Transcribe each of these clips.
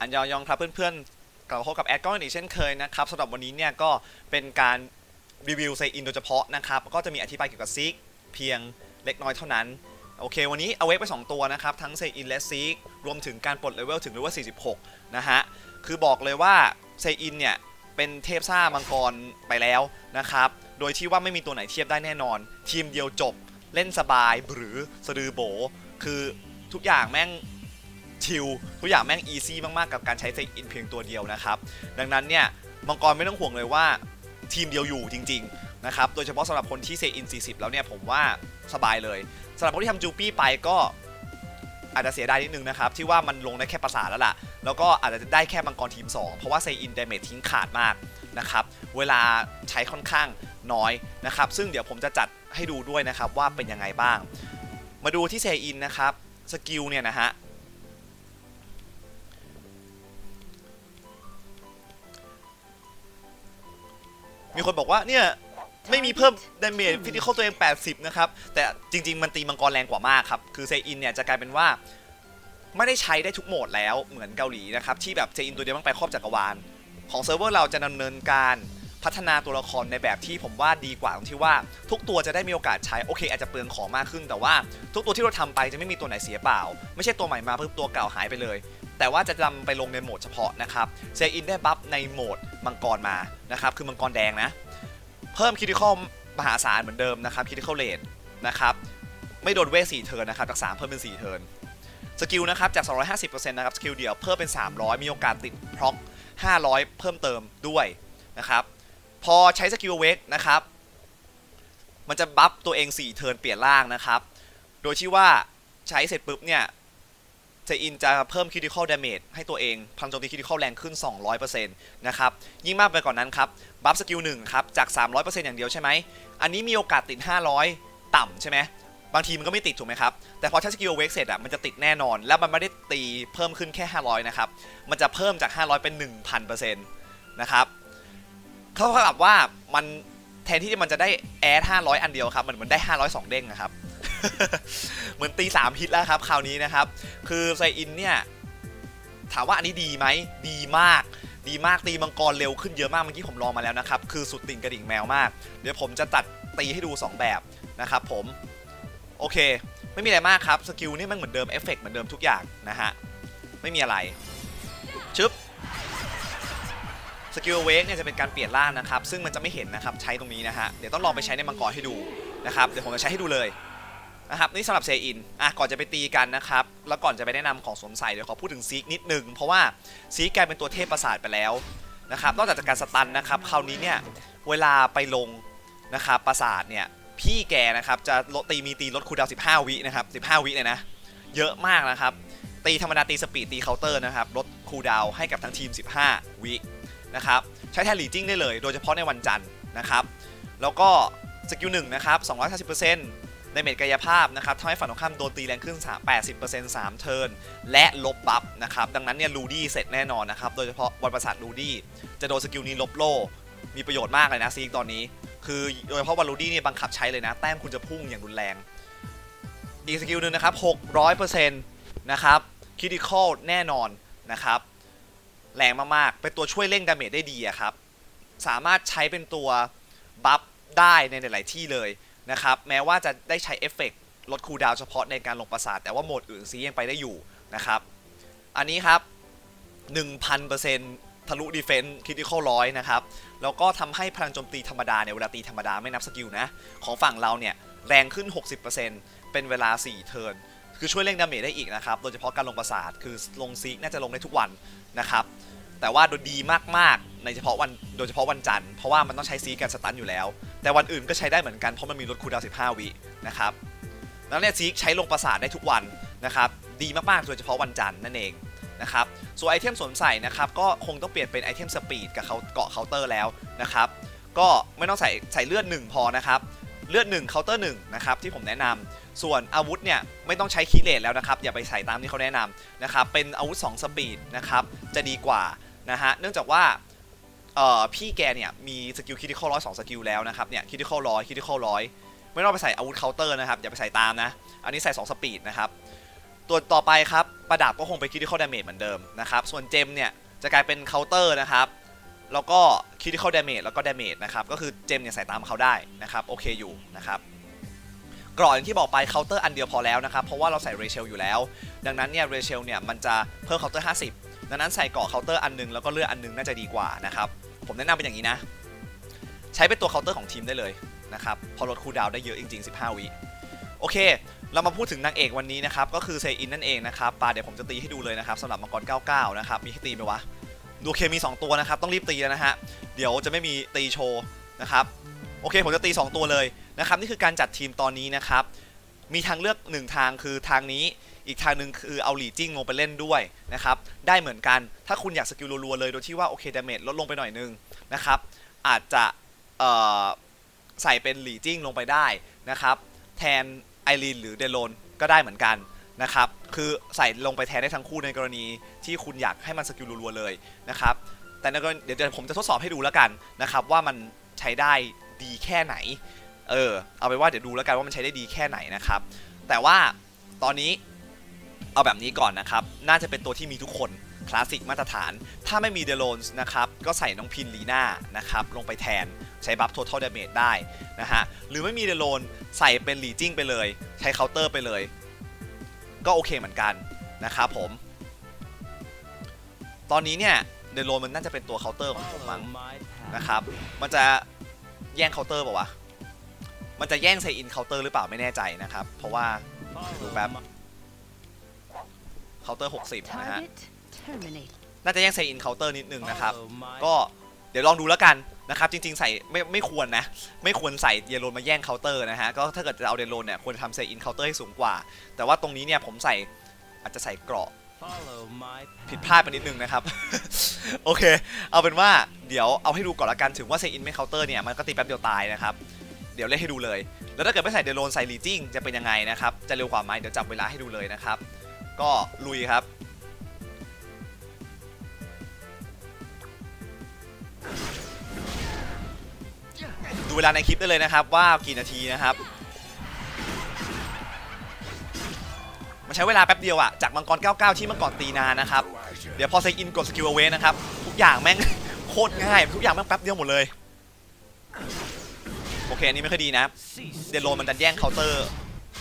อันยองยองครับเพื่อนๆกลับมาพบกับแอดก้อนอีกเช่นเคยนะครับสำหรับวันนี้เนี่ยก็เป็นการรีวิวไซอินโดยเฉพาะนะครับก็จะมีอธิบายเกี่ยวกับซิกเพียงเล็กน้อยเท่านั้น โอเค วันนี้เอาเวกไป 2 ตัวนะครับ ทั้งเซอินและซิกรวมถึงการปลดเลเวลถึงเลเวล46 นะฮะ คือบอกเลยว่าเซอินเนี่ยเป็นเทพซ่ามังกรไปแล้วนะครับ โดยที่ว่าไม่มีตัวไหนเทียบได้แน่นอน ทีมเดียวจบเล่นสบายหรือสะดือโบ คือทุกอย่างแม่ง ชิลทุกอย่างแม่งอีซี่มากๆ กับการใช้เซอินเพียงตัวเดียวนะครับ ดังนั้นเนี่ยมังกรไม่ต้องห่วงเลยว่าทีมเดียวอยู่จริงๆนะครับ โดยเฉพาะสำหรับคนที่เซอิน 40 แล้วเนี่ยผมว่าสบายเลยสำหรับคนที่ทำจูปี้ไปก็อาจจะเสียดายนิดนึงนะครับ ที่ว่ามันลงได้แค่ประสาทแล้วล่ะ แล้วก็อาจจะได้แค่มังกรทีม 2 เพราะว่าเซอินเดเมจทิ้งขาดมากนะครับ เวลาใช้ค่อนข้างน้อยนะครับ ซึ่งเดี๋ยวผมจะจัดให้ดูด้วยนะครับว่าเป็นยังไงบ้าง มาดูที่เซอินนะครับ สกิลเนี่ยนะฮะ มีคนบอกว่าเนี่ยไม่มีเพิ่มดาเมจฟิสิกอลตัวเอง 80 นะครับ แต่จริง ๆ มันตีมังกรแรงกว่ามากครับ คือเซอินเนี่ยจะกลายเป็นว่า ไม่ได้ใช้ได้ทุกโหมดแล้วเหมือนเกาหลีนะครับ ที่แบบเซอินตัวเดียวมันไปครอบจักรวาล ของเซิร์ฟเวอร์เราจะดำเนินการพัฒนาตัวละครในแบบที่ผมว่าดีกว่าตรงที่ว่า ทุกตัวจะได้มีโอกาสใช้โอเค อาจจะเปลืองของมากขึ้น แต่ว่าทุกตัวที่เราทำไปจะไม่มีตัวไหนเสียเปล่า ไม่ใช่ตัวใหม่มาเพิ่มตัวเก่าหายไปเลย แต่ว่าจะนำไปลงในโหมดเฉพาะนะครับเซอินได้บัฟในโหมดมังกรมานะครับคือมังกรแดงนะ เพิ่มคิติคอลมหาศาลเหมือนเดิมนะครับคิติคอลเลทนะครับไม่โดนเวท4เทิร์นนะครับจาก3เพิ่มเป็น4เทิร์นสกิลนะครับจาก 250%นะครับสกิลเดียวเพิ่มเป็น 300 มีโอกาสติดพร็อก500 เพิ่มเติมด้วยนะครับพอใช้สกิลเวกนะครับมันจะบัฟตัวเอง 4 เทิร์นเปลี่ยนร่างนะครับ โดยที่ว่าใช้เสร็จปุ๊บเนี่ย เซอินจะเพิ่มคิติคอลดาเมจให้ตัวเองพังโจมตีคิติคอลแรงขึ้น 200%นะครับ ยิ่งมากไปกว่านนั้นครับ บัฟสกิลหนึ่งครับ จาก 300%อย่างเดียวใช่ไหม อันนี้มีโอกาสติด 500 ต่ำใช่ไหม บางทีมันก็ไม่ติดถูกไหมครับ แต่พอใช้สกิลเวกเสร็จอะ มันจะติดแน่นอน แล้วมันไม่ได้ตีเพิ่มขึ้นแค่ 500 นะครับ มันจะเพิ่มจาก 500 เป็น 1,000%นะครับเท่ากับว่ามันแทนที่มันจะได้แอด500 อันเดียวครับ มันเหมือนได้ 500 2เด้งนะครับ เหมือนตี3ฮิตแล้วครับคราวนี้นะครับ คือไซอินเนี่ยถามว่าอันนี้ดีไหมดีมาก ดีมากตีมังกรเร็วขึ้นเยอะมากเมื่อกี้ผมลองมาแล้วนะครับ คือสุดติ่งกระดิ่งแมวมาก เดี๋ยวผมจะตัดตีให้ดู 2 แบบนะครับผม โอเค ไม่มีอะไรมากครับ สกิลนี่มันเหมือนเดิมเอฟเฟกต์เหมือนเดิมทุกอย่างนะฮะ ไม่มีอะไร ชึบสกิลเวกเนี่ยจะเป็นการเปลี่ยนร่างนะครับ ซึ่งมันจะไม่เห็นนะครับใช้ตรงนี้นะฮะ เดี๋ยวต้องลองไปใช้ในมังกรให้ดูนะครับ เดี๋ยวผมจะใช้ให้ดูเลย นะครับนี่สำหรับเซอินอะก่อนจะไปตีกันนะครับ แล้วก่อนจะไปแนะนำของสวมใส่เดี๋ยวขอพูดถึงซีกนิดนึง เพราะว่าซีกกลายเป็นตัวเทพประสาทไปแล้วนะครับนอกจากการสตันนะครับคราวนี้เนี่ยเวลาไปลงนะครับประสาทเนี่ยพี่แกนะครับจะลดตีมีตีลดคูลดาว 15 วินะครับ 15 วิเลยนะ เยอะมากนะครับ ตีธรรมดาตีสปีดตีเคาน์เตอร์นะครับลดคูลดาวให้กับทั้งทีม 15 วินะครับใช้แทนลีจิ้งได้เลย โดยเฉพาะในวันจันทร์นะครับ แล้วก็สกิลหนึ่งนะครับ250% ในเมจกายภาพนะครับทำให้ฝั่งตรงข้ามโดนตีแรงขึ้น 80% 3 เทิร์น และลบบัฟนะครับ ดังนั้นเนี่ยลูดี้เสร็จแน่นอนนะครับ โดยเฉพาะวันประสาทลูดี้จะโดนสกิลนี้ลบโล่ มีประโยชน์มากเลยนะซีกตอนนี้ คือโดยเฉพาะวันลูดี้เนี่ยบังคับใช้เลยนะ แต้มคุณจะพุ่งอย่างรุนแรง อีกสกิลหนึ่งนะครับ 600%นะครับคิดิคอลแน่นอนนะครับ แรงมากๆ เป็นตัวช่วยเร่งดาเมจได้ดีครับ สามารถใช้เป็นตัวบัฟได้ในหลาย ๆ ที่เลย นะครับแม้ว่าจะได้ใช้เอฟเฟกต์ลดคูลดาวเฉพาะในการลงประสาท แต่ว่าโหมดอื่นซียังไปได้อยู่นะครับ อันนี้ครับ 1,000%ทะลุดีเฟนส์คริติคอลร้อยนะครับ แล้วก็ทำให้พลังโจมตีธรรมดาเนี่ยเวลาตีธรรมดาไม่นับสกิลนะ ของฝั่งเราเนี่ย แรงขึ้น 60%เป็นเวลา 4 เทิร์นคือช่วยเร่งดาเมจได้อีกนะครับ โดยเฉพาะการลงประสาท คือลงซีกน่าจะลงได้ทุกวันนะครับ แต่ว่าโดยดีมากๆ ในเฉพาะวันโดยเฉพาะวันจันทร์เพราะว่ามันต้องใช้ซีกกันสตันอยู่แล้ว แต่วันอื่นก็ใช้ได้เหมือนกันเพราะมันมีลดคูลดาวน์15 วินะครับแล้วเนี่ยซีกใช้ลงประสาทได้ทุกวันนะครับดีมากๆโดยเฉพาะวันจันทร์นั่นเองนะครับส่วนไอเทมสวมใส่นะครับก็คงต้องเปลี่ยนเป็นไอเทมสปีดกับเขาเกาะเคาน์เตอร์แล้วนะครับก็ไม่ต้องใส่ใส่เลือด 1 พอนะครับเลือด1เคาน์เตอร์1นะครับที่ผมแนะนำส่วนอาวุธเนี่ยไม่ต้องใช้คีเลตแล้วนะครับอย่าไปใส่ตามที่เขาแนะนำนะครับเป็นอาวุธ2สปีดนะครับจะดีกว่านะฮะเนื่องจากว่า พี่แกเนี่ยมีสกิลคิติคอลร้อยสองสกิลแล้วนะครับเนี่ยคิติคอลร้อยคิติคอลร้อยไม่ต้องไปใส่อาวุธเคาน์เตอร์นะครับอย่าไปใส่ตามนะ อันนี้ใส่ 2 สปีดนะครับ ตัวต่อไปครับประดับก็คงเป็น critical damage เหมือนเดิมนะครับส่วนเจมเนี่ยจะกลายเป็น counter นะครับแล้วก็ critical damage แล้วก็ damage นะครับก็คือเจมเนี่ยใส่ตามเขาได้นะครับโอเคอยู่นะครับกรออย่างที่บอกไป counter อันเดียวพอแล้วนะครับเพราะว่าเราใส่ Rachel อยู่แล้ว ดังนั้นเนี่ย Rachel เนี่ยมันจะเพิ่ม counter 50ดังนั้นใส่เกาะ counter อันหนึงแล้วก็เลือดอันนึงน่าจะดีกว่านะครับ ผมแนะนำเป็นอย่างนี้นะ ใช้เป็นตัว counter ของทีมได้เลยนะครับพอลดคูลดาวน์ได้เยอะจริง ๆ 15 วิโอเค เรามาพูดถึงนางเอกวันนี้นะครับ ก็คือเซอินนั่นเองนะครับปาเดี๋ยวผมจะตีให้ดูเลยนะครับสำหรับมังกร 99 นะครับ มีให้ตีไหมวะ ดูเคมี 2 ตัวนะครับ ต้องรีบตีแล้วนะฮะ เดี๋ยวจะไม่มีตีโชว์นะครับ โอเค ผมจะตี 2 ตัวเลยนะครับ นี่คือการจัดทีมตอนนี้นะครับ มีทางเลือก 1 ทางคือทางนี้ อีกทางหนึ่งคือเอาหลีจิ้งลงไปเล่นด้วยนะครับได้เหมือนกันถ้าคุณอยากสกิลรัวๆเลยโดยที่ว่าโอเคดาเมจลดลงไปหน่อยนึงนะครับอาจจะใส่เป็นหลีจิ้งลงไปได้นะครับแทนไอรีนหรือเดโลนก็ได้เหมือนกันนะครับคือใส่ลงไปแทนได้ทั้งคู่ในกรณีที่คุณอยากให้มันสกิลรัวๆเลยนะครับแต่ในกรณีเดี๋ยวผมจะทดสอบให้ดูแล้วกันนะครับว่ามันใช้ได้ดีแค่ไหนเออเอาไปว่าเดี๋ยวดูแล้วกันว่ามันใช้ได้ดีแค่ไหนนะครับแต่ว่าตอนนี้ เอาแบบนี้ก่อนนะครับ น่าจะเป็นตัวที่มีทุกคนคลาสสิกมาตรฐาน ถ้าไม่มีเดโลนส์นะครับ ก็ใส่น้องพินลีน่านะครับ ลงไปแทนใช้บัฟ total damage ได้นะฮะ หรือไม่มีเดโลนใส่เป็นหลีจิ้งไปเลย ใช้เคาน์เตอร์ไปเลย ก็โอเคเหมือนกันนะครับผม ตอนนี้เนี่ยเดโลนมันน่าจะเป็นตัวเคาน์เตอร์ของผมมั้งนะครับ มันจะแย่งเคาน์เตอร์เปล่าวะ มันจะแย่งไซอินเคาน์เตอร์หรือเปล่าไม่แน่ใจนะครับ เพราะว่าดูแป๊บ เคาน์เตอร์ 60 นะฮะ Target terminate. น่าจะแย่งไซอินเคาน์เตอร์นิดนึงนะครับ ก็เดี๋ยวลองดูแล้วกันนะครับ จริง ๆ ใส่ไม่ไม่ควรนะ ไม่ควรใส่เยลโลนมาแย่งเคาน์เตอร์นะฮะ ก็ถ้าเกิดจะเอาเยลโลนเนี่ยควรจะทำไซอินเคาน์เตอร์ให้สูงกว่า แต่ว่าตรงนี้เนี่ยผมใส่อาจจะใส่เกราะผิดพลาดไปนิดนึงนะครับ โอเค เอาเป็นว่าเดี๋ยวเอาให้ดูก่อนละกันถึงว่าเซอินไม่เคาน์เตอร์เนี่ยมันก็ตีแป๊บเดียวตายนะครับเดี๋ยวเล่นให้ดูเลย แล้วถ้าเกิดไม่ใส่เดโลนใส่ลีจิ้งจะเป็นยังไงนะครับ จะเร็วกว่าไหมเดี๋ยวจับเวลาให้ดูเลยนะครับ ก็ลุยครับดูเวลาในคลิปได้เลยนะครับว่ากี่นาทีนะครับมันใช้เวลาแป๊บเดียวอะจากมังกร 99 ที่มื่อก่อนตีนานนะครับเดี๋ยวพอเซ็อินกดสกิลเอาเวนะครับทุกอย่างแม่งโคตรง่ายทุกอย่างแม่งแป๊บเดียวหมดเลยโอเคอันนี้ไม่ค่อยดีนะเดโลมันดันแย่งเคาน์เตอร์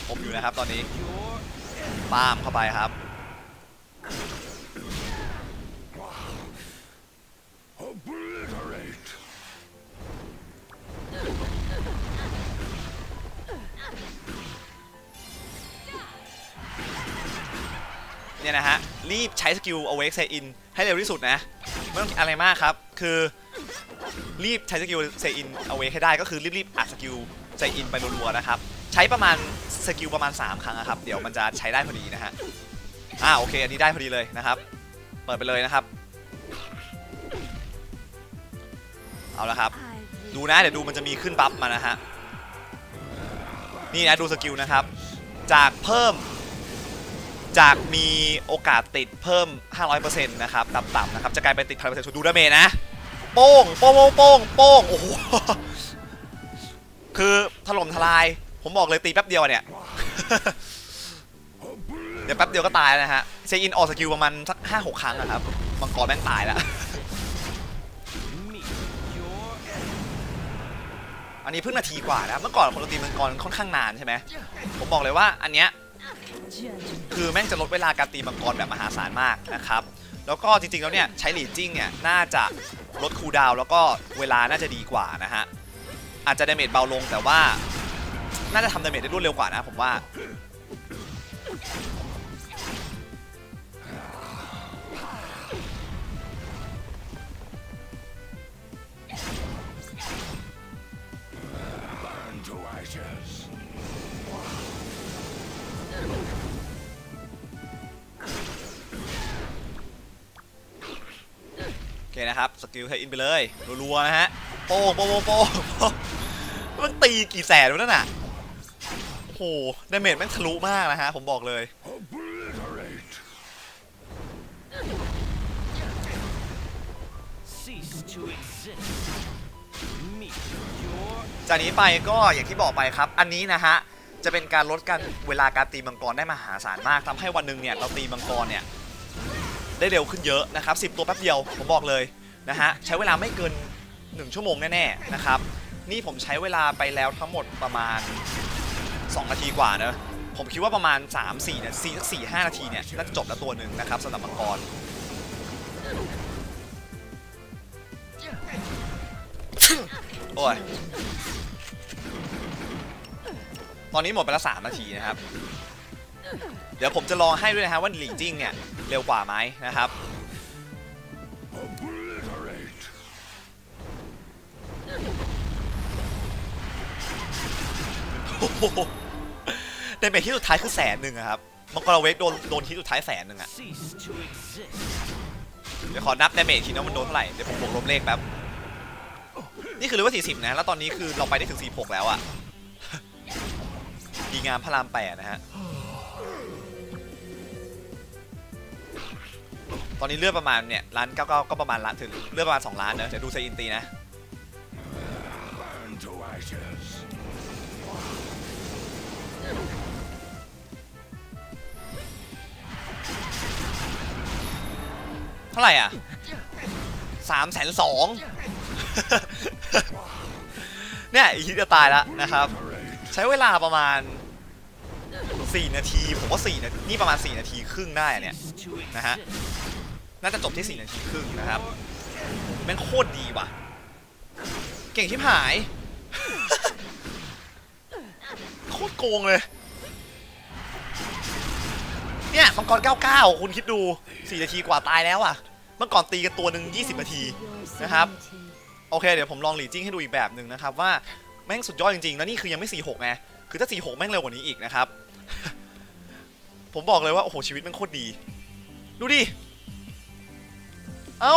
ผมอยู่นะครับตอนนี้ ปามเข้าไปครับ Obliterate. เนี่ยนะฮะ รีบใช้สกิล awake say in ให้เร็วที่สุดนะ ไม่ต้องอะไรมากครับ คือรีบใช้สกิล say in awake ให้ได้ก็คือรีบๆอัดสกิล say in ไปรัวๆนะครับ ใช้ประมาณสกิลประมาณ 3 ครั้งอะครับ เดี๋ยวมันจะใช้ได้พอดีนะฮะอ่าโอเคอันนี้ได้พอดีเลยนะครับ เปิดไปเลยนะครับ เอาละครับ ดูนะเดี๋ยวดูมันจะมีขึ้นบัฟมานะฮะนี่นะดูสกิลนะครับ จากเพิ่ม จากมีโอกาสติดเพิ่ม 500%นะครับต่ำๆนะครับจะกลายเป็นติด1,000%ดูดาเมจนะโป้งโป้งโป้งโป้งโอ้โหคือถล่มทลาย ผมบอกเลยตีแป๊บเดียวเนี่ย เดี๋ยวแป๊บเดียวก็ตายแล้วนะฮะเซอินออกสกิลประมาณสักห้าหกครั้งนะครับ มังกรแม่งตายแล้ว อันนี้เพิ่งนาทีกว่านะ เมื่อก่อนคนเราตีมังกรค่อนข้างนานใช่ไหม ผมบอกเลยว่าอันเนี้ย Judgment. คือแม่งจะลดเวลาการตีมังกรแบบมหาศาลมากนะครับ แล้วก็จริงๆแล้วเนี่ยใช้หลีจิ้งเนี่ยน่าจะลดคูลดาวน์แล้วก็เวลาน่าจะดีกว่านะฮะ อาจจะดาเมจเบาลงแต่ว่า น่าจะทำดาเมจได้รวดเร็วกว่านะผมว่า โอเคนะครับ สกิลเทอินไปเลย รัวๆ นะฮะ โป้งโป้งโป้งโป้งโป้งมันตีกี่แสนวะนั่นน่ะ ดาเมจแม่งทะลุมากนะฮะ ผมบอกเลย Obliterate. cease to exist. Meet your จากนี้ไปก็อย่างที่บอกไปครับ อันนี้นะฮะ จะเป็นการลดการเวลาการตีมังกรได้มหาศาลมากทำให้วันหนึ่งเนี่ยเราตีมังกรเนี่ย ได้เร็วขึ้นเยอะนะครับ 10 ตัวแป๊บเดียว ผมบอกเลยนะฮะ ใช้เวลาไม่เกิน 1 ชั่วโมงแน่ๆนะครับ นี่ผมใช้เวลาไปแล้วทั้งหมดประมาณ 2นาทีกว่าเนอะผมคิดว่าประมาณ 3 4เนี่ย4 4 5นาทีเนี่ยน่าจะจบแล้วตัวหนึ่งนะครับสำหรับมังกรโอ้ยตอนนี้หมดไปแล้ว3นาทีนะครับ เดี๋ยวผมจะลองให้ด้วยนะฮะว่าหลีจิ้งเนี่ย เร็วกว่าไหมนะครับ โอ้โห ในเมทที่สุดท้ายคือแสนหนึ่งครับมังกรเวกโดนโดนที่สุดท้ายแสนหนึ่งอะเดี๋ยวขอนับในเมททีนะมันโดนเท่าไหร่เดี๋ยวผมบวกลบเลขแป๊บนี่คือเรียกว่า40 นะ แล้วตอนนี้คือเราไปได้ถึง 46 แล้วอะดีงามพระรามแปดนะฮะ ตอนนี้เลือดประมาณเนี่ยล้านเก้าเก้าก็ประมาณล้านถึงเลือดประมาณ 2 ล้านเนอะเดี๋ยวดูไซอินตีนะ เท่าไหร่อะสามแสนสองเนี่ยอีกทีจะตายแล้วนะครับ ใช้เวลาประมาณ 4 นาที ผมว่า4นาทีนี่ประมาณ 4 นาทีครึ่งได้เนี่ย Cease to Uh-huh. exist. น่าจะจบที่ 4 นาทีครึ่งนะครับแม่งโคตรดีว่ะ เก่งชิบหาย โคตรโกงเลย เนี่ยมังกร 99 คุณคิดดู 4 นาทีกว่าตายแล้วอะเมื่อก่อนตีกันตัวหนึ่ง20 นาที Your Nahab. serenity. โอเค เดี๋ยวผมลองหลีจิ้งให้ดูอีกแบบหนึ่งนะครับ ว่าแม่งสุดยอดจริงๆ แล้วนี่คือยังไม่ 46ไงคือถ้า 46 แม่งเร็วกว่านี้อีกนะครับ ผมบอกเลยว่า โอ้โห ชีวิตแม่งโคตรดี ดูดิ เอ้า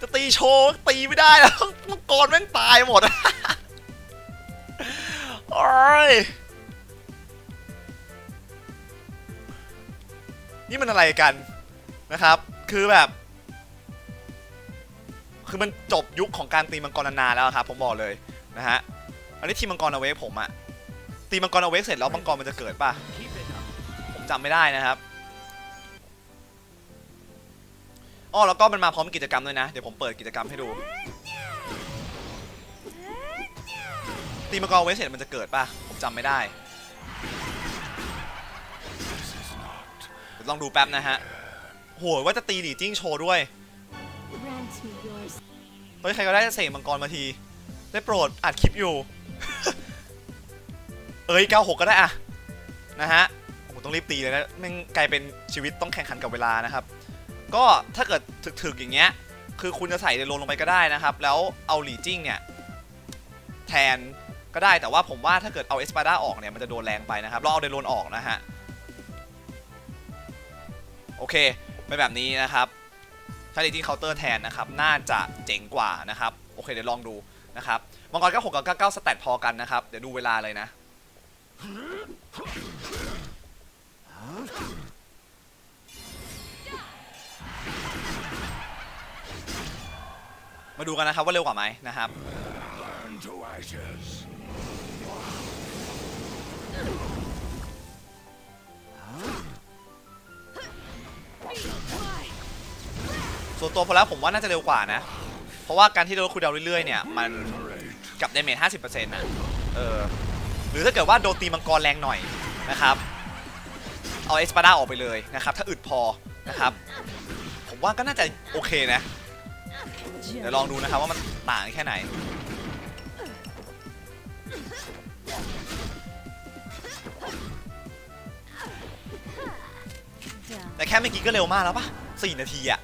จะตีโชว์ตีไม่ได้แล้วมังกรแม่งตายหมดโอ้ย นี่มันอะไรกันนะครับ คือแบบ คือมันจบยุคของการตีมังกรนานๆแล้วครับผมบอกเลยนะฮะอันนี้ทีมมังกรเอาเวกผมอะตีมังกรเอาเวกเสร็จแล้วมังกรมันจะเกิดป่ะผมจำไม่ได้นะครับอ๋อแล้วก็มันมาพร้อมกิจกรรมด้วยนะ เดี๋ยวผมเปิดกิจกรรมให้ดู ตีมังกรเอาเวกเสร็จมันจะเกิดป่ะ ผมจำไม่ได้ ลองดูแป๊บนะฮะโหยว่าจะตีหลีจิ้งโชว์ด้วย Grant me yours. เฮ้ยใครก็ได้เสกมังกรมาที ได้โปรดอัดคลิปอยู่ เอ้ย 96 ก็ได้อะนะฮะผมต้องรีบตีเลยนะแม่งกลายเป็นชีวิตต้องแข่งขันกับเวลานะครับ ก็ถ้าเกิดถึกๆอย่างเงี้ย คือคุณจะใส่เดโลนลงไปก็ได้นะครับ แล้วเอาหลีจิ้งเนี่ย แทนก็ได้แต่ว่าผมว่าถ้าเกิดเอาเอสปาด้าออกเนี่ยมันจะโดนแรงไปนะครับเราเอาเดโลนออกนะฮะ โอเคเป็นแบบนี้นะครับ ถ้าดีที่เคาน์เตอร์แทนนะครับ น่าจะเจ๋งกว่านะครับ โอเคเดี๋ยวลองดูนะครับ มังกร96กับ99สแตทพอกันนะครับ เดี๋ยวดูเวลาเลยนะ มาดูกันนะครับว่าเร็วกว่าไหมนะครับ ส่วนตัวพอแล้วผมว่าน่าจะเร็วกว่านะ เพราะว่าการที่เราคูดาวเรื่อยๆเนี่ยมัน Obliterate. กับเดาเมจ50%นะเออหรือถ้าเกิดว่าโดนตีมังกรแรงหน่อยนะครับเอาเอสปาด้าออกไปเลยนะครับถ้าอึดพอนะครับผมว่าก็น่าจะโอเคนะเดี๋ยวลองดูนะครับว่ามันต่างแค่ไหนแต่แค่เมื่อกี้ก็เร็วมากแล้วปะ4นาทีอะ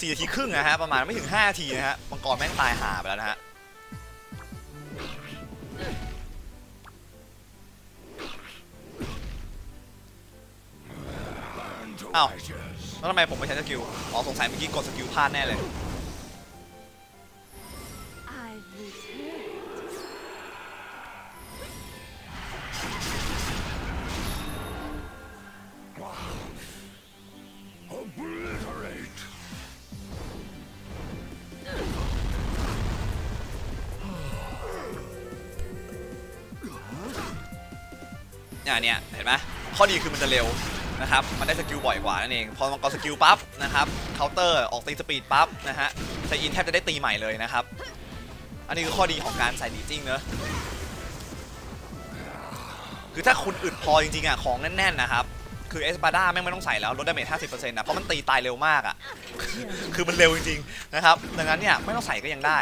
4นาทีครึ่งนะฮะประมาณไม่ถึง5นาทีนะฮะมังกรแม่งตายหาไปแล้วนะฮะอ้าวแล้วทำไมผมไม่ใช้สกิลอ๋อสงสัยเมื่อกี้กดสกิลพลาดแน่เลย อ่าเนี่ยเห็นไหมข้อดีคือมันจะเร็วนะครับ มันได้สกิลบ่อยกว่านั่นเอง พอมังกรสกิลปั๊บนะครับ เคาน์เตอร์ออกตีสปีดปั๊บนะฮะไซอินแทบจะได้ตีใหม่เลยนะครับ อันนี้คือข้อดีของการใส่ดีจิ้งเนอะคือถ้าคุณอึดพอจริงๆอะของแน่นๆนะครับ คือเอสปาด้าแม่งไม่ต้องใส่แล้วลดดาเมจ50%นะเพราะมันตีตายเร็วมากอะ คือมันเร็วจริงๆนะครับ ดังนั้นเนี่ยไม่ต้องใส่ก็ยังได้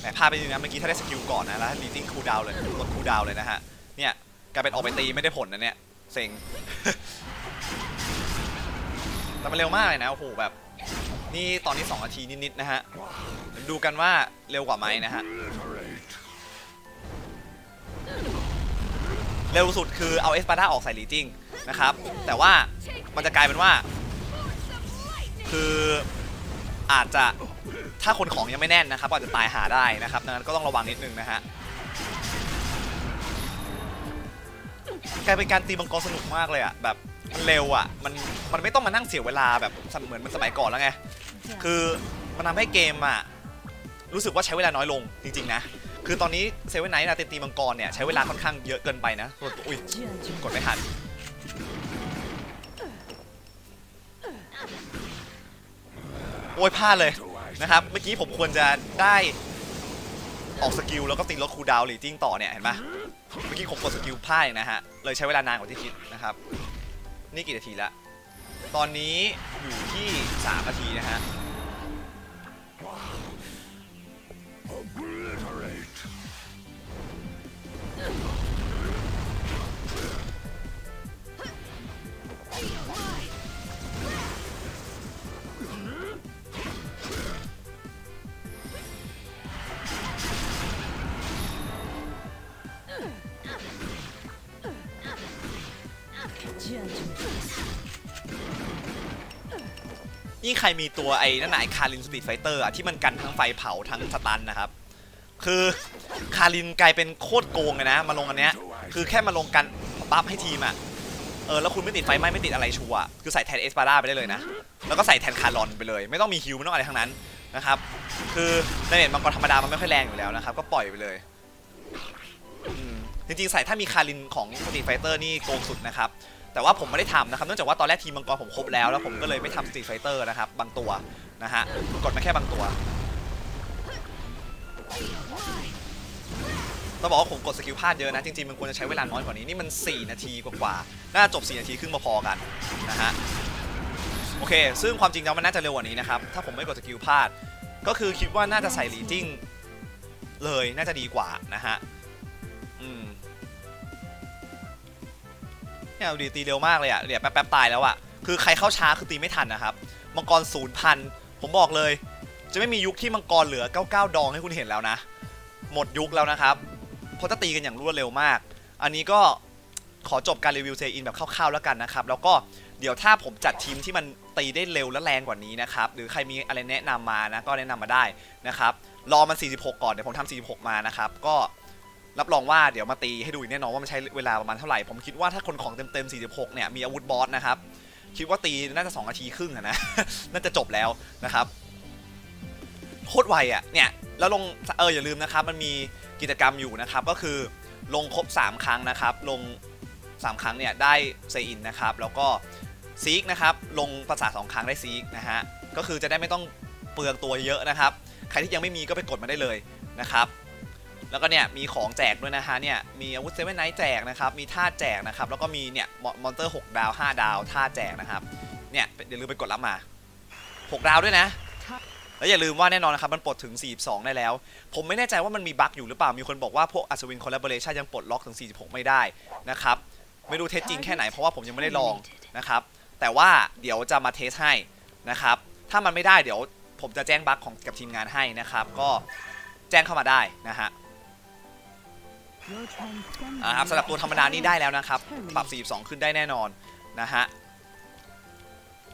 แต่พลาดไปนิดนึงนะเมื่อกี้ถ้าได้สกิลก่อนนะแล้วรีจิ้งคูลดาวน์เลยลดคูลดาวน์เลยนะฮะ เนี่ยกลายเป็นออกไปตีไม่ได้ผลนะเนี่ยเซ็งแต่มันเร็วมากเลยนะโอ้โหแบบนี่ตอนนี้2นาทีนิดๆนะฮะดูกันว่าเร็วกว่าไหมนะฮะเร็วสุดคือเอาเอสปาด้าออกใส่ลีจิ้งนะครับแต่ว่ามันจะกลายเป็นว่า คืออาจจะ ถ้าคนของยังไม่แน่นนะครับอาจจะตายหาได้นะครับดังนั้นก็ต้องระวังนิดนึงนะฮะกลายเป็นการตีมังกรสนุกมากเลยอะแบบมันเร็วอะมันมันไม่ต้องมานั่งเสียเวลาแบบเหมือนมันสมัยก่อนแล้วไงคือมันทำให้เกมอะรู้สึกว่าใช้เวลาน้อยลงจริงๆนะคือตอนนี้เซเว่นไนท์นะตีมังกรเนี่ยใช้เวลาค่อนข้างเยอะเกินไปนะอุ้ยกดไม่ทันโอ้ยพลาดเลย นะครับ เมื่อกี้ผมควรจะได้ออกสกิลแล้วก็ตีลดคูดาวน์หรือจิ้งต่อเนี่ยเห็นไหมเมื่อกี้ผมกดสกิลพลาดนะฮะ เลยใช้เวลานานกว่าที่คิดนะครับ นี่กี่นาทีละ ตอนนี้อยู่ที่ 3 นาทีนะฮะ ยิ่ใครมีตัวไอ้นั่นไอ้คารินสปีดไฟเตอร์อะที่มันกันทั้งไฟเผาทั้งสตันนะครับ คือคารินกลายเป็นโคตรโกงเลยนะ มาลงอันเนี้ยคือแค่มาลงกันบัฟให้ทีมอะเออแล้วคุณไม่ติดไฟไหม้ไม่ติดอะไรชัวคือใส่แทนเอสปาร่าไปได้เลยนะ แล้วก็ใส่แทนคารอนไปเลย ไม่ต้องมีฮิวไม่ต้องอะไรทั้งนั้นนะครับ คือดาเมจมังกรธรรมดามันไม่ค่อยแรงอยู่แล้วนะครับ ก็ปล่อยไปเลยจริงๆใส่ถ้ามีคารินของสตรีทไฟเตอร์นี่โกงสุดนะครับ แต่ว่าผมไม่ได้ทำนะครับเนื่องจากว่าตอนแรกทีมมังกรผมครบแล้วแล้วผมก็เลยไม่ทำสตรีทไฟเตอร์นะครับบางตัวนะฮะกดมาแค่บางตัวต้องบอกว่าผมกดสกิลพลาดเยอะนะ จริงๆมันควรจะใช้เวลาน้อยกว่านี้ นี่มัน 4 นาทีกว่าๆน่าจบ 4 นาทีครึ่งพอๆกันนะฮะโอเค ซึ่งความจริงแล้วมันน่าจะเร็วกว่านี้นะครับ ถ้าผมไม่กดสกิลพลาด ก็คือคิดว่าน่าจะใส่ลีจิ้งเลยน่าจะดีกว่านะฮะอืม เนี่ยเอาดีตีเร็วมากเลยอะเนี่ยแป๊บๆตายแล้วอะคือใครเข้าช้าคือตีไม่ทันนะครับมังกรศูนย์พันผมบอกเลย จะไม่มียุคที่มังกรเหลือ 99 ดองให้คุณเห็นแล้วนะ หมดยุคแล้วนะครับเพราะจะตีกันอย่างรวดเร็วมาก อันนี้ก็ขอจบการรีวิวเซอินแบบคร่าวๆแล้วกันนะครับ แล้วก็เดี๋ยวถ้าผมจัดทีมที่มันตีได้เร็วและแรงกว่านี้นะครับ หรือใครมีอะไรแนะนำมานะก็แนะนำมาได้นะครับ รอมัน 46 ก่อนเดี๋ยวผมทำ46 มานะครับ ก็ รับรองว่าเดี๋ยวมาตีให้ดูอีกแน่นอนว่ามันใช้เวลาประมาณเท่าไหร่ ผมคิดว่าถ้าคนของเต็มๆ46เนี่ยมีอาวุธบอสนะครับ คิดว่าตีน่าจะ2นาทีครึ่งนะ น่าจะจบแล้วนะครับ โคตรไวอะ เนี่ย แล้วลง เอออย่าลืมนะครับ มันมีกิจกรรมอยู่นะครับ ก็คือลงครบ 3 ครั้งนะครับ ลง 3 ครั้งเนี่ยได้เซอินนะครับ แล้วก็ซีกนะครับ ลงภาษา 2 ครั้งได้ซีกนะฮะ ก็คือจะได้ไม่ต้องเปลืองตัวเยอะนะครับ ใครที่ยังไม่มีก็ไปกดมาได้เลยนะครับ แล้วก็เนี่ยมีของแจกด้วยนะฮะเนี่ยมีอาวุธเซเว่นไนท์แจกนะครับมีท่าแจกนะครับแล้วก็มีเนี่ยมอนเตอร์6ดาว 5 ดาวท่าแจกนะครับเนี่ยอย่าลืมไปกดรับมา 6 ดาวด้วยนะ แล้วอย่าลืมว่าแน่นอนนะครับมันปลดถึง 42 ได้แล้ว ผมไม่แน่ใจว่ามันมีบั๊กอยู่หรือเปล่ามีคนบอกว่าพวกอัศวินคอลลาบอเรชันยังปลดล็อกถึง 46 ไม่ได้นะครับไม่รู้เท็จจริงแค่ไหนเพราะว่าผมยังไม่ได้ลองนะครับแต่ว่าเดี๋ยวจะมาเทสให้นะครับถ้ามันไม่ได้เดี๋ยวผมจะแจ้งบั๊กของกับทีมงานให้นะครับก็แจ้งเข้ามาได้นะฮะ อ่าครับสำหรับตัวธรรมดานี่ได้แล้วนะครับ ปรับ 42 ขึ้นได้แน่นอนนะฮะ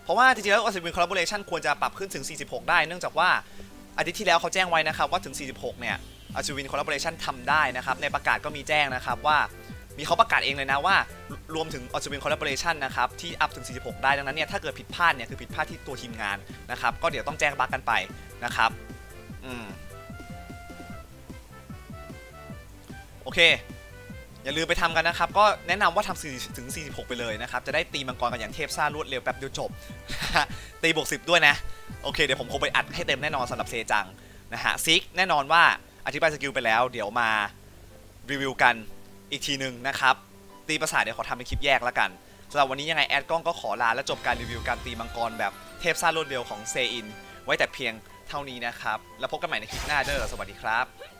เพราะว่าจริงๆแล้ว Ascent Collaboration ควรจะปรับขึ้นถึง 46 ได้ เนื่องจากว่าอาทิตย์ที่แล้วเขาแจ้งไว้นะครับว่าถึง 46 เนี่ย Ascent Collaboration ทำได้นะครับ ในประกาศก็มีแจ้งนะครับว่ามีเขาประกาศเองเลยนะว่ารวมถึง Ascent Collaboration นะครับที่อัพถึง 46 ได้ดังนั้นเนี่ยถ้าเกิดผิดพลาดเนี่ยคือผิดพลาดที่ตัวทีมงานนะครับก็เดี๋ยวต้องแจ้งบั๊กกันไปนะครับ อืม โอเค อย่าลืมไปทำกันนะครับ ก็แนะนำว่าทำ4ถึง 46 ไปเลยนะครับ จะได้ตีมังกรกันอย่างเทพซ่ารวดเร็วแป๊บเดียวจบ ตีบวก 10 ด้วยนะ โอเค เดี๋ยวผมคงไปอัดให้เต็มแน่นอนสำหรับเซจังนะฮะซิกแน่นอนว่าอธิบายสกิลไปแล้ว เดี๋ยวมารีวิวกันอีกทีหนึ่งนะครับ ตีประสาทเดี๋ยวขอทำเป็นคลิปแยกแล้วกันสำหรับวันนี้ยังไงแอดกล้องก็ขอลาและจบการรีวิวการตีมังกรแบบเทพซ่ารวดเร็วของเซอิน ไว้แต่เพียงเท่านี้นะครับ แล้วพบกันใหม่ในคลิปหน้าเด้อสวัสดีครับ